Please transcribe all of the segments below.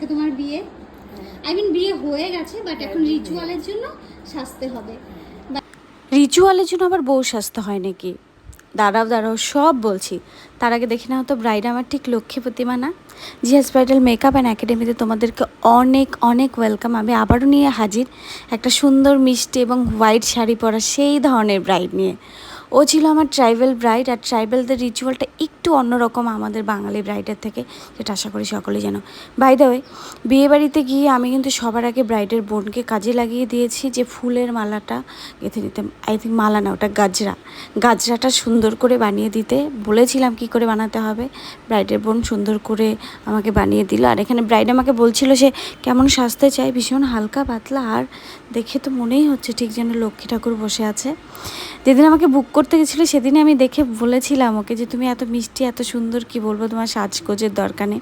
আজকে তোমার বিয়ে। আই মিন বিয়ে হয়ে গেছে বাট এখন রিচুয়ালের জন্য সাজতে হবে। রিচুয়ালের জন্য আবার বউ সাজতে হয় নাকি? দাঁড়াও দাঁড়াও সব বলছি। তার আগে দেখে নাও তো ব্রাইড আমার ঠিক লক্ষ্মী প্রতিমা না? জিএস ব্রাইডাল মেকআপ অ্যান্ড একাডেমিতে তোমাদেরকে অনেক অনেক ওয়েলকাম আমি আবারও নিয়ে হাজির। একটা সুন্দর মিষ্টি এবং হোয়াইট শাড়ি পরা সেই ধরনের ব্রাইড নিয়ে। ও ছিল আমার ট্রাইবেল ব্রাইড আর ট্রাইবেলদের রিচুয়ালটা একটু অন্যরকম আমাদের বাঙালি ব্রাইডের থেকে, যেটা আশা করি সকলেই যেন বাই দ্য ওয়ে বিয়ে বাড়িতে গিয়ে আমি কিন্তু সবার আগে ব্রাইডের বোনকে কাজে লাগিয়ে দিয়েছি যে ফুলের মালাটা গেঁথে নিতে আই থিঙ্ক মালা না, ওটা গাজরা। গাজরাটা সুন্দর করে বানিয়ে দিতে। বলেছিলাম কি করে বানাতে হবে। ব্রাইডের বোন সুন্দর করে আমাকে বানিয়ে দিল। আর এখানে ব্রাইড আমাকে বলছিল সে কেমন সাজতে চায় ভীষণ হালকা, পাতলা। আর দেখে তো মনেই হচ্ছে ঠিক যেন লক্ষ্মী ঠাকুর বসে আছে। যেদিন আমাকে বুক করতে গেছিল সেদিনে আমি দেখে বলেছিলাম ওকে যে, তুমি এত মিষ্টি এত সুন্দর কি বলব তোমার সাজগোজের দরকার নেই।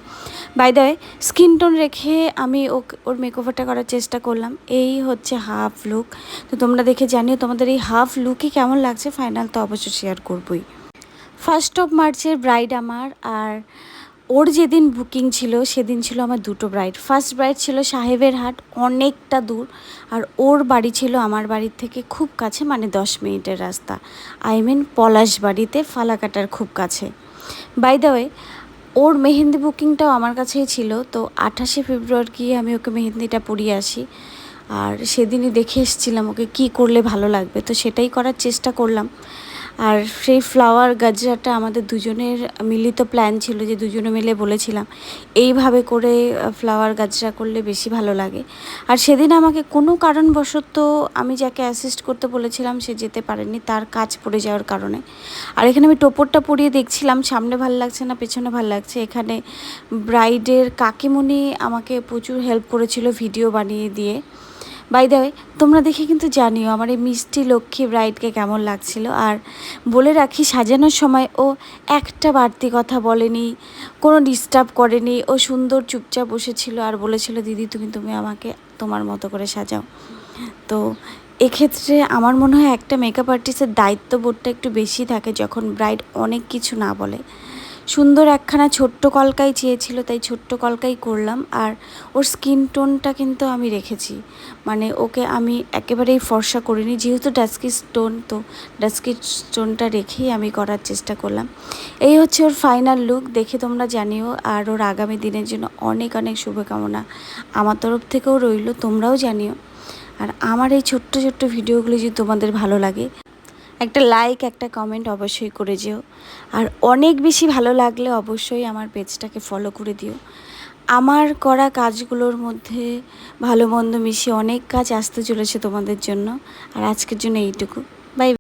বাই দ্য স্কিন টোন রেখে আমি ওর মেকওভারটা করার চেষ্টা করলাম। এই হচ্ছে হাফ লুক তো তোমরা দেখে জানিও তোমাদের এই হাফ লুকই কেমন লাগছে? ফাইনাল তো অবশ্যই শেয়ার করবই। ফার্স্ট অফ মার্চের ব্রাইড আমার, আর ওর যেদিন বুকিং ছিল, সেদিন ছিল আমার দুটো ব্রাইড ফার্স্ট ব্রাইড ছিল সাহেবের হাট, অনেকটা দূর। আর ওর বাড়ি ছিল আমার বাড়ির থেকে খুব কাছে মানে দশ মিনিটের রাস্তা। আই মিন পলাশ বাড়িতে ফালাকাটার খুব কাছে। বাই দ্য ওয়ে ওর মেহেন্দি বুকিংটাও আমার কাছেই ছিল, তো আঠাশে ফেব্রুয়ারি গিয়ে আমি ওকে মেহেন্দিটা পরিয়ে আসি। আর সেদিনই দেখে এসেছিলাম ওকে কি করলে ভালো লাগবে, তো সেটাই করার চেষ্টা করলাম। আর সেই ফ্লাওয়ার গাজরাটা আমাদের দুজনের মিলিত প্ল্যান ছিল যে দুজনে মিলে বলেছিলাম, এইভাবে করে ফ্লাওয়ার গাজরা করলে বেশি ভালো লাগে। আর সেদিন আমাকে কোনো কারণবশত আমি যাকে অ্যাসিস্ট করতে বলেছিলাম, সে যেতে পারেনি, তার কাজ পড়ে যাওয়ার কারণে। আর এখানে আমি টোপরটা পরিয়ে দেখছিলাম, সামনে ভালো লাগছে না, পেছনে ভালো লাগছে। এখানে ব্রাইডের কাকিমণি আমাকে প্রচুর হেল্প করেছিল ভিডিও বানিয়ে দিয়ে। বাই দ্য তোমরা দেখে কিন্তু জানিও আমার এই মিষ্টি লক্ষ্মী ব্রাইডকে কেমন লাগছিল। আর বলে রাখি, সাজানোর সময় ও একটা বাড়তি কথা বলেনি, কোনো ডিস্টার্ব করেনি, ও সুন্দর চুপচাপ বসেছিল আর বলেছিল, দিদি, তুমি তুমি আমাকে তোমার মতো করে সাজাও। তো এক্ষেত্রে আমার মনে হয় একটা মেকআপ আর্টিস্টের দায়িত্ববোধটা একটু বেশি থাকে যখন ব্রাইড অনেক কিছু না বলে। সুন্দর একখানা ছোট্ট কলকাই চেয়েছিল, তাই ছোট্ট কলকাই করলাম। আর ওর স্কিন টোনটা কিন্তু আমি রেখেছি। মানে ওকে আমি একেবারেই ফর্সা করিনি, যেহেতু ডাস্কি স্টোন, তো ডাস্কি স্টোনটা রেখেই আমি করার চেষ্টা করলাম। এই হচ্ছে ওর ফাইনাল লুক, দেখে তোমরা জানিও। আর ওর আগামী দিনের জন্য অনেক অনেক শুভকামনা আমার তরফ থেকেও রইল, তোমরাও জানিও। আর আমার এই ছোট্ট ছোট্ট ভিডিওগুলো যদি তোমাদের ভালো লাগে একটা লাইক একটা কমেন্ট অবশ্যই করে যেও। আর অনেক বেশি ভালো লাগলে অবশ্যই আমার পেজটাকে ফলো করে দিও। আমার করা কাজগুলোর মধ্যে ভালো মন্দ মিশিয়ে অনেক কাজ আসতে চলেছে তোমাদের জন্য। আর আজকের জন্য এইটুকু। বাই